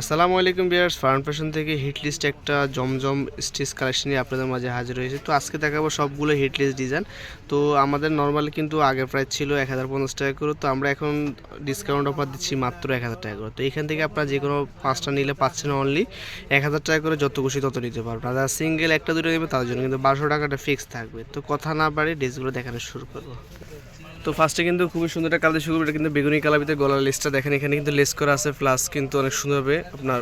আসসালামু আলাইকুম বিয়ার্স farm fashion থেকে হিট লিস্ট একটা জমজম স্টিচ কালেকশন নিয়ে আপনাদের মাঝে হাজির হয়েছে। তো আজকে দেখাবো সবগুলো হিট লিস্ট ডিজাইন তো আমাদের নর্মালি কিন্তু আগে প্রাইস ছিল এক হাজার পঞ্চাশ টাকা করে, তো আমরা এখন ডিসকাউন্ট অফার দিচ্ছি মাত্র এক হাজার টাকা করে। তো এখান থেকে আপনারা যে কোনো পাঁচটা নিলে পাচ্ছেন অনলি এক হাজার টাকা করে, যত খুশি তত নিতে পারবেন। আর সিঙ্গেল একটা দুটো নেবে, তাদের জন্য কিন্তু বারোশো টাকাটা ফিক্স থাকবে। তো কথা না বাড়ি ড্রেসগুলো দেখানো শুরু করব। তো ফার্স্টে কিন্তু খুবই সুন্দর একটা কালার শুরু এটা কিন্তু বেগুনি কালার ভিতরে গলার লেসটা দেখেন, এখানে কিন্তু লেস করা আছে প্লাস কিন্তু অনেক সুন্দরভাবে আপনার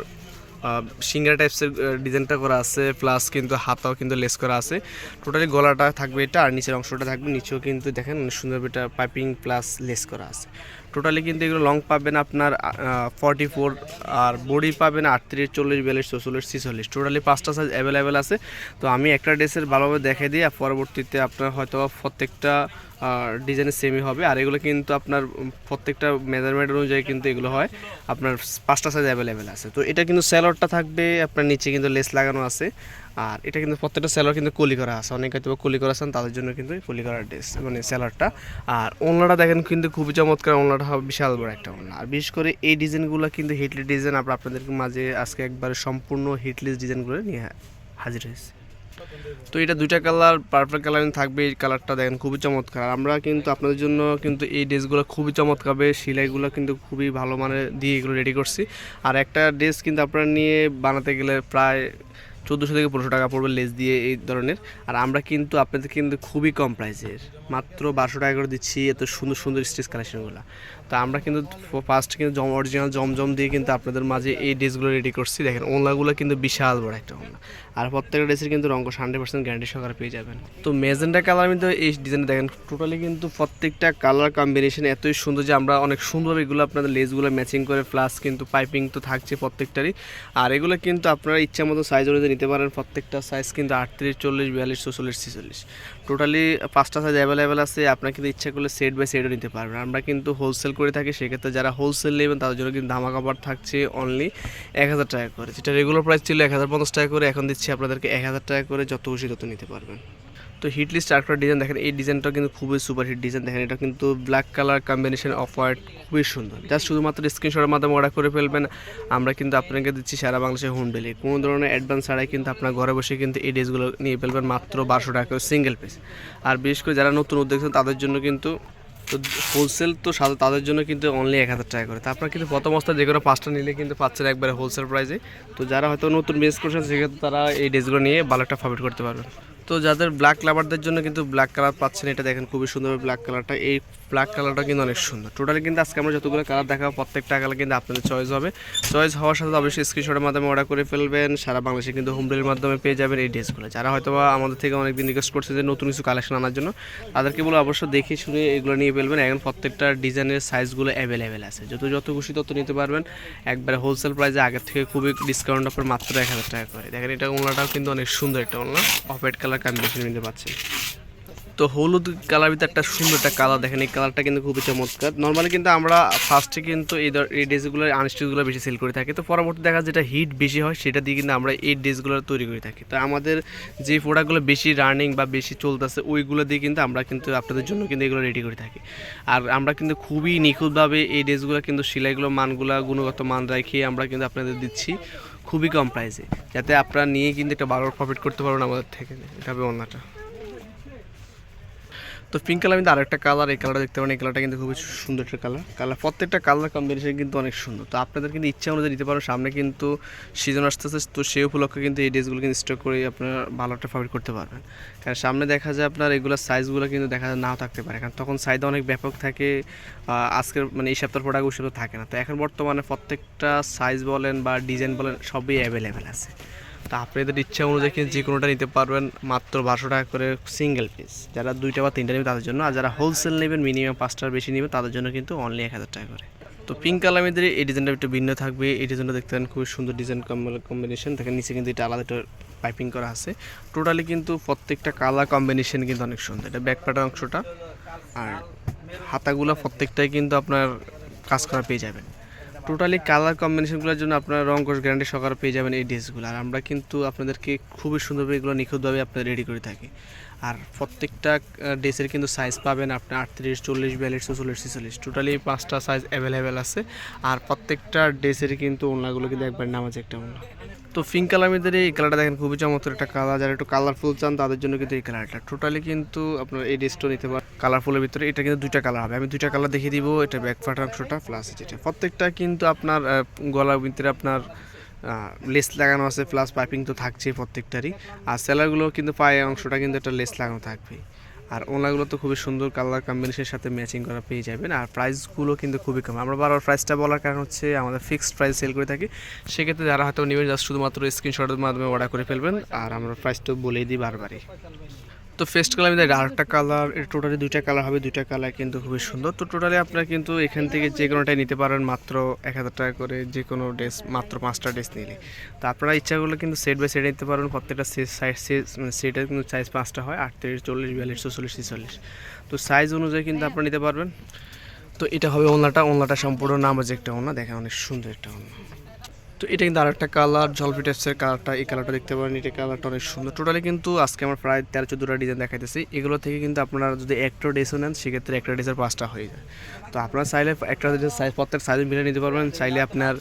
সিঙ্গার টাইপসের ডিজাইনটা করা আছে প্লাস কিন্তু হাতাও কিন্তু লেস করা আছে। টোটালি গলাটা থাকবে এটা আর নিচের অংশটা থাকবে, নিচেও কিন্তু দেখেন অনেক সুন্দরভাবে এটা পাইপিং প্লাস লেস করা আছে। টোটালি কিন্তু এগুলো লং পাবেন আপনার ফর্টি ফোর আর বডি পাবেন আটত্রিশ, চল্লিশ, বিয়াল্লিশ চৌচল্লিশ ছিচল্লিশ। টোটালি পাঁচটা সাইজ অ্যাভেলেবেল আছে। তো আমি একটা ড্রেসের ভালোভাবে দেখে দিই, আর পরবর্তীতে আপনার হয়তো প্রত্যেকটা ডিজাইনের সেমই হবে। আর এগুলো কিন্তু আপনার প্রত্যেকটা মেজারমেন্ট অনুযায়ী কিন্তু এগুলো হয়। আপনার পাঁচটা সাইজ অ্যাভেলেবেল আছে। তো এটা কিন্তু স্যালোডটা থাকবে, আপনার নিচে কিন্তু লেস লাগানো আছে। আর এটা কিন্তু প্রত্যেকটা স্যালোর কিন্তু কলি করা আছে। অনেকে হয়তো কলি করা আছেন তাদের জন্য কিন্তু কলি করা ড্রেস মানে স্যালোডটা আর ওনলাটা দেখেন কিন্তু খুবই চমৎকার ওনলাটা হবে বিশাল বড় একটা ওনলা আর বিশেষ করে এই ডিজাইনগুলো কিন্তু হিটলি ডিজাইন আমরা আপনাদের মাঝে আজকে একবারে সম্পূর্ণ হিটলিস ডিজাইনগুলো নিয়ে হাজির হয়েছে। তো এটা দুইটা কালার পার্পল কালার থাকবে, এই কালারটা দেখেন খুবই চমৎকার। আমরা কিন্তু আপনাদের জন্য কিন্তু এই ড্রেসগুলো খুবই চমৎকার হবে সেলাইগুলো কিন্তু খুবই ভালো মানের দিয়ে এগুলো রেডি করছি। আর একটা ড্রেস কিন্তু আপনারা নিয়ে বানাতে গেলে প্রায় চোদ্দোশো থেকে পনেরোশো টাকা পড়বে লেস দিয়ে এই ধরনের। আর আমরা কিন্তু আপনাদের কিন্তু খুবই কম প্রাইসের মাত্র বারোশো টাকা করে দিচ্ছি এত সুন্দর সুন্দর স্টেজ কালেকশনগুলো তো আমরা কিন্তু ফার্স্ট কিন্তু জম অরিজিনাল জমজম দিয়ে কিন্তু আপনাদের মাঝে এই ড্রেসগুলো রেডি করছি। দেখেন ওনলাগুলো কিন্তু বিশাল বড় একটা ওনলা আর প্রত্যেকটা ড্রেসের কিন্তু রঙ হান্ড্রেড পার্সেন্ট গ্যারান্টি সহকারে পেয়ে যাবেন। তো মেজেন্টা কালার কিন্তু এই ডিজাইনটা দেখেন টোটালি কিন্তু প্রত্যেকটা কালার কম্বিনেশন এতই সুন্দর যে আমরা অনেক সুন্দর এগুলো আপনাদের লেসগুলো ম্যাচিং করে প্লাস কিন্তু পাইপিং তো থাকছে প্রত্যেকটারই। আর এগুলো কিন্তু আপনারা ইচ্ছা মতো সাইজ অনুযায়ী নিতে পারেন। প্রত্যেকটা সাইজ কিন্তু আটত্রিশ, চল্লিশ, বিয়াল্লিশ চৌচল্লিশ ছেচল্লিশ। টোটালি পাঁচটা সাইজ অ্যাভেলেবেল আছে। আপনার কিন্তু ইচ্ছা করলে সেট বাই সেটও নিতে পারবেন। আমরা কিন্তু হোলসেল করে থাকি, সেক্ষেত্রে যারা হোলসেল নেবেন, তাদের জন্য কিন্তু ধামা কাপড় থাকছে অনলি এক হাজার টাকা করে। যেটা রেগুলার প্রাইস ছিল এক হাজার পঞ্চাশ টাকা করে, এখন দিচ্ছি আপনাদেরকে এক হাজার টাকা করে, যত খুশি তত নিতে পারবেন। তো হিট লিস্ট ডিজাইন দেখেন, এই ডিজাইনটা কিন্তু খুবই সুপার হিট ডিজাইন দেখেন, এটা কিন্তু black colour combination of white খুবই সুন্দর। জাস্ট শুধুমাত্র স্ক্রিনশটের মাধ্যমে অর্ডার করে ফেলবেন। আমরা কিন্তু আপনাকে দিচ্ছি সারা বাংলাদেশে হোম ডেলিভারি কোনো ধরনের অ্যাডভান্স ছাড়াই কিন্তু আপনার ঘরে বসে কিন্তু এই ড্রেসগুলো নিয়ে ফেলবেন মাত্র বারোশো টাকা সিঙ্গেল পিস আর বিশেষ করে যারা নতুন উদ্যোগ তাদের জন্য কিন্তু তো হোলসেল তো সাথে তাদের জন্য কিন্তু অনলি এক হাজার টাকা করে। তারপর কিন্তু প্রথম অবস্থায় যে কোনো পাঁচটা নিলে কিন্তু পাচ্ছেন একবারে হোলসেল প্রাইসে তো যারা হয়তো নতুন বিজনেস করছেন, সেক্ষেত্রে তারা এই ড্রেসগুলো নিয়ে ভালো একটা প্রফিট করতে পারবেন। তো যাদের ব্ল্যাক লাভারদের জন্য কিন্তু ব্ল্যাক কালার পাচ্ছেন, এটা দেখেন খুবই সুন্দর ব্ল্যাক কালারটা এই ব্ল্যাক কালারটা কিন্তু অনেক সুন্দর। টোটালি কিন্তু আজকে আমরা যতগুলো কালার দেখাবো, প্রত্যেকটা কালার কিন্তু আপনাদের চয়েস হবে। চয়েস হওয়ার সাথে অবশ্যই স্ক্রিনশটের মাধ্যমে অর্ডার করে ফেলবেন। সারা বাংলাদেশে কিন্তু হোম ডেলিভারির মাধ্যমে পেয়ে যাবেন এই ড্রেসগুলো যারা হয়তো আমাদের থেকে অনেকদিন রিকোয়েস্ট করছে যে নতুন কিছু কালেকশন আনার জন্য, তাদেরকে বলে অবশ্যই দেখে শুনে এগুলো নিয়ে ফেলবেন। এখন প্রত্যেকটা ডিজাইনের সাইজগুলো অ্যাভেলেবেল আছে। যত যত খুশি তত নিতে পারবেন। একবারে হোলসেল প্রাইসে আগের থেকে খুবই ডিসকাউন্ট অফার মাত্র এক হাজার টাকা করে। দেখেন এটা ওনাটাও কিন্তু অনেক সুন্দর একটা ওনা অফ হোয়াইট কালার কম্বিনেশন নিতে পারছেন তো হলুদ কালার ভিতরে একটা সুন্দর একটা কালার দেখেন। এই কালারটা কিন্তু খুবই চমৎকার। নর্মালি কিন্তু আমরা ফার্স্টে কিন্তু এই এই ড্রেসগুলো আনস্টিচগুলো বেশি সেল করে থাকি। তো পরবর্তী দেখা যেটা হিট বেশি হয়, সেটা দিয়ে কিন্তু আমরা এই ড্রেসগুলো তৈরি করে থাকি। তো আমাদের যে প্রোডাক্টগুলো বেশি রানিং বা বেশি চলতেছে, ওইগুলো দিয়ে কিন্তু আমরা কিন্তু আপনাদের জন্য কিন্তু এগুলো রেডি করে থাকি। আর আমরা কিন্তু খুবই নিখুঁতভাবে এই ড্রেসগুলো কিন্তু সেলাইগুলো মানগুলো, গুণগত মান রেখে আমরা কিন্তু আপনাদের দিচ্ছি খুবই কম প্রাইসে যাতে আপনারা নিয়ে কিন্তু একটা ভালো প্রফিট করতে পারবেন আমাদের থেকে। এটা হবে অন্যটা। তো পিঙ্ক কালার কিন্তু আরেকটা কালার এই কালারটা দেখতে পারেন, এই কালারটা কিন্তু খুবই সুন্দর একটা কালার কালার প্রত্যেকটা কালার কম্বিনেশন কিন্তু অনেক সুন্দর। তো আপনাদের কিন্তু ইচ্ছা অনুযায়ী দিতে পারেন সামনে কিন্তু সিজন আসতে আসতেছে, তো সেই উপলক্ষে কিন্তু এই ড্রেসগুলো কিন্তু স্টক করে আপনারা ভালো একটা প্রফিট করতে পারবেন। কারণ সামনে দেখা যায় আপনার এগুলোর সাইজগুলো কিন্তু দেখা যায় নাও থাকতে পারে, কারণ তখন সাইজ অনেক ব্যাপক থাকে আজকের মানে এই সপ্তাহের প্রোডাক্ট ওই থাকে না। তো এখন বর্তমানে প্রত্যেকটা সাইজ বলেন বা ডিজাইন বলেন সবই অ্যাভেলেবেল আছে। তো আপনাদের ইচ্ছা অনুযায়ী যে কোনোটা নিতে পারবেন মাত্র বারোশো টাকা করে সিঙ্গেল পিস যারা দুইটা বা তিনটা নেবেন তাদের জন্য, আর যারা হোলসেল নেবেন মিনিমাম পাঁচটার বেশি নেবেন, তাদের জন্য কিন্তু অনলি এক হাজার টাকা করে। তো পিঙ্ক কালার মধ্যে এই ডিজাইনটা একটু ভিন্ন থাকবে। এই ডিজাইনটা দেখতে পারেন, খুবই সুন্দর ডিজাইন কম্বিনেশন দেখেন নিচে কিন্তু এটা আলাদা একটা পাইপিং করা আছে। টোটালি কিন্তু প্রত্যেকটা কালার কম্বিনেশন কিন্তু অনেক সুন্দর। এটা ব্যাক প্যাটার অংশটা। আর হাতাগুলো প্রত্যেকটাই কিন্তু আপনার কাজ করা পেয়ে যাবেন। টোটালি কালার কম্বিনেশনগুলোর জন্য আপনারা রং কোর্স গ্যারান্টি সহকারে পেয়ে যাবেন এই ড্রেসগুলো আর আমরা কিন্তু আপনাদেরকে খুবই সুন্দরভাবে এগুলো নিখুঁতভাবে আপনারা রেডি করে থাকি। আর প্রত্যেকটা ড্রেসের কিন্তু সাইজ পাবেন আপনি আটত্রিশ, চল্লিশ, বিয়াল্লিশ চল্লিশ ছেচল্লিশ। টোটালি পাঁচটা সাইজ অ্যাভেলেবেল আছে। আর প্রত্যেকটা ড্রেসের কিন্তু ওনাগুলো কিন্তু একবার নামাজ একটা ওনা তো পিঙ্ক কালার মধ্যে এই কালারটা দেখেন, খুবই চমৎকার একটা কালার যারা একটু কালারফুল চান তাদের জন্য কিন্তু এই কালারটা টোটালি কিন্তু আপনার এই ড্রেসটা নিতে পারেন কালারফুলের ভিতরে, এটা কিন্তু দুইটা কালার হবে। আমি দুইটা কালার দেখিয়ে দিব, এটা ব্যাক অংশটা প্লাস যেটা। প্রত্যেকটা কিন্তু আপনার গলার ভিতরে আপনার লেস লাগানো আছে প্লাস পাইপিং তো থাকছেই প্রত্যেকটারই। আর সেলারগুলো কিন্তু পায়ে অংশটা কিন্তু একটা লেস লাগানো থাকবে আর ওনাগুলো তো খুবই সুন্দর কালার কম্বিনেশনের সাথে ম্যাচিং করা পেয়ে যাবেন। আর প্রাইসগুলো কিন্তু খুবই কম। আমরা বারবার প্রাইসটা বলার কারণ হচ্ছে, আমাদের ফিক্সড প্রাইস সেল করে থাকি। সেক্ষেত্রে যারা হয়তো নেবেন জাস্ট শুধুমাত্র স্ক্রিনশটের মাধ্যমে অর্ডার করে ফেলবেন। আর আমরা প্রাইসটা বলেই দিই বারবারই। তো ফেস্ট কালার মধ্যে আরেকটা কালার টোটালি দুইটা কালার হবে, দুইটা কালার কিন্তু খুবই সুন্দর। তো টোটালি আপনারা কিন্তু এখান থেকে যে কোনোটাই নিতে পারেন মাত্র এক হাজার টাকা করে যে কোনো ড্রেস মাত্র পাঁচটা ড্রেস নিলে। তো আপনারা ইচ্ছা করলে কিন্তু সেট বাই সেট নিতে পারেন, প্রত্যেকটা সাইজ মানে সেটের কিন্তু সাইজ পাঁচটা হয়, আটত্রিশ, চল্লিশ, বিয়াল্লিশ চল্লিশ ছেচল্লিশ। তো সাইজ অনুযায়ী কিন্তু আপনারা নিতে পারবেন। তো এটা হবে ওনাটা ওনাটা সম্পূর্ণ নাম আছে একটা ওনা দেখেন অনেক সুন্দর একটা ওনা তো এটা কিন্তু আরেকটা কালার জলপি কালারটা এই কালারটা দেখতে পারেন। এটা কালারটা অনেক সুন্দর। টোটালি কিন্তু আজকে আমার প্রায় তেরো, চোদ্দোটা ডিজাইন দেখাইতেছি। এগুলো থেকে কিন্তু আপনারা যদি একটা ড্রেসও নেন, সেক্ষেত্রে একটা ড্রেসের পাঁচটা হয়ে যায়। তো আপনারা চাইলে একটা ড্রেসের সাইজ প্রত্যেক সাইজ মিলে নিতে পারবেন। চাইলে আপনার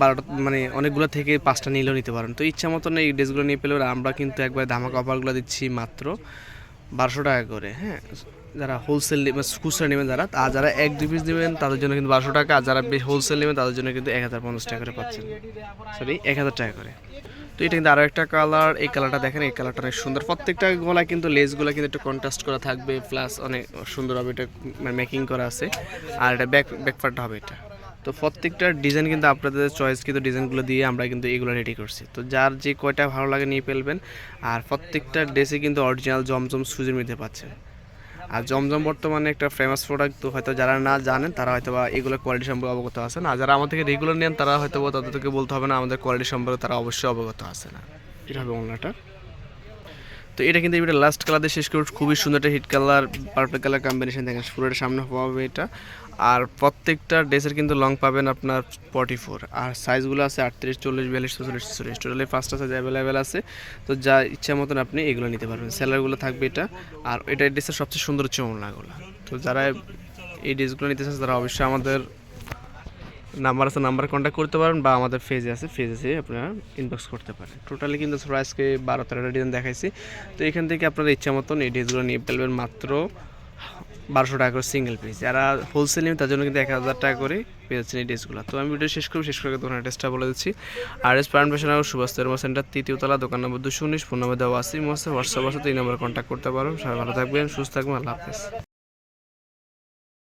বারোটা মানে অনেকগুলো থেকে পাঁচটা নিলেও নিতে পারেন। তো ইচ্ছা মতন এই ড্রেসগুলো নিয়ে পেলেও আমরা কিন্তু একবার ধামাকা অফারগুলো দিচ্ছি মাত্র। বারোশো টাকা করে হ্যাঁ? যারা হোলসেল নেবেন খুচরা নেবেন যারা, আর যারা এক দুই পিস নেবেন, তাদের জন্য কিন্তু বারোশো টাকা, আর যারা বেশ হোলসেল নেবেন, তাদের জন্য কিন্তু এক হাজার পঞ্চাশ টাকা করে পাচ্ছেন। সরি এক হাজার টাকা করে। তো এটা কিন্তু আরও একটা কালার এই কালারটা দেখেন, এই কালারটা অনেক সুন্দর। প্রত্যেকটা গলায় কিন্তু লেসগুলো কিন্তু একটু কন্ট্রাস্ট করা থাকবে প্লাস অনেক সুন্দরভাবে এটা মেকিং করা আছে। আর এটা ব্যাক ব্যাকপার্টটা হবে এটা। তো প্রত্যেকটা ডিজাইন কিন্তু আপনাদের চয়েস কিন্তু ডিজাইনগুলো দিয়ে আমরা কিন্তু এগুলো রেডি করছি। তো যার যে কয়টা ভালো লাগে নিয়ে ফেলবেন, আর প্রত্যেকটা ড্রেসে কিন্তু অরিজিনাল জমজম সুজির মধ্যে পাচ্ছেন। আর জমজম বর্তমানে একটা ফেমাস প্রোডাক্ট তো হয়তো যারা না জানেন, তারা হয়তো বা এগুলো কোয়ালিটি সম্পর্কে অবগত আছেন। আর যারা আমাদের থেকে রেগুলার নেন, তারা হয়তো তাদেরকে বলতে হবে না, আমাদের কোয়ালিটি সম্পর্কে তারা অবশ্যই অবগত আছে না। এটা হবে ওনাটা। তো এটা কিন্তু এটা লাস্ট কালার দিয়ে শেষ করে খুবই সুন্দর একটা hit colour purple colour combination দেখেন পুরোটা সামনে পাবে এটা। আর প্রত্যেকটা ড্রেসের কিন্তু লং পাবেন আপনার ফর্টি ফোর আর সাইজগুলো আছে আটত্রিশ, চল্লিশ, বিয়াল্লিশ চল্লিশ চল্লিশ টোটালি পাঁচটা সাইজ অ্যাভেলেবেল আছে। তো যা ইচ্ছা মতন আপনি এগুলো নিতে পারবেন। সেলারগুলো থাকবে এটা। আর এটা ড্রেসের সবচেয়ে সুন্দর হচ্ছে ওড়নাগুলো। তো যারা এই ড্রেসগুলো নিতে চান তারা অবশ্যই আমাদের নাম্বার আছে, নাম্বার কন্ট্যাক্ট করতে পারেন বা আমাদের ফেজে আছে ফেজে আপনারা ইনবক্স করতে পারেন। টোটালি কিন্তু প্রাইসকে বারো তেরোটা ডিজাইন দেখাইছি। তো এখান থেকে আপনারা ইচ্ছা মতন এই ড্রেসগুলো নিয়ে ফেলবেন মাত্র বারোশো টাকা করে সিঙ্গেল পিস যারা হোলসেল নেবেন তার জন্য কিন্তু এক হাজার টাকা করে পেয়ে যাচ্ছেন এই ড্রেসগুলো তো আমি ভিডিও শেষ করব, শেষ করে দোকানের অ্যাড্রেসটা বলে দিচ্ছি। আর এস প্রাণ ফ্যাশন আর সুভাষ তেরমা সেন্টার তৃতীয়তলা দোকান নম্বর দুশো উনিশ, ফোন নম্বর দেওয়া আসি মোস্ট হোয়াটসঅ্যাপ আছে এই নম্বরে কন্ট্যাক্ট করতে পারো। সবাই ভালো থাকবেন, সুস্থ থাকবেন, আল্লাহ হাফেজ।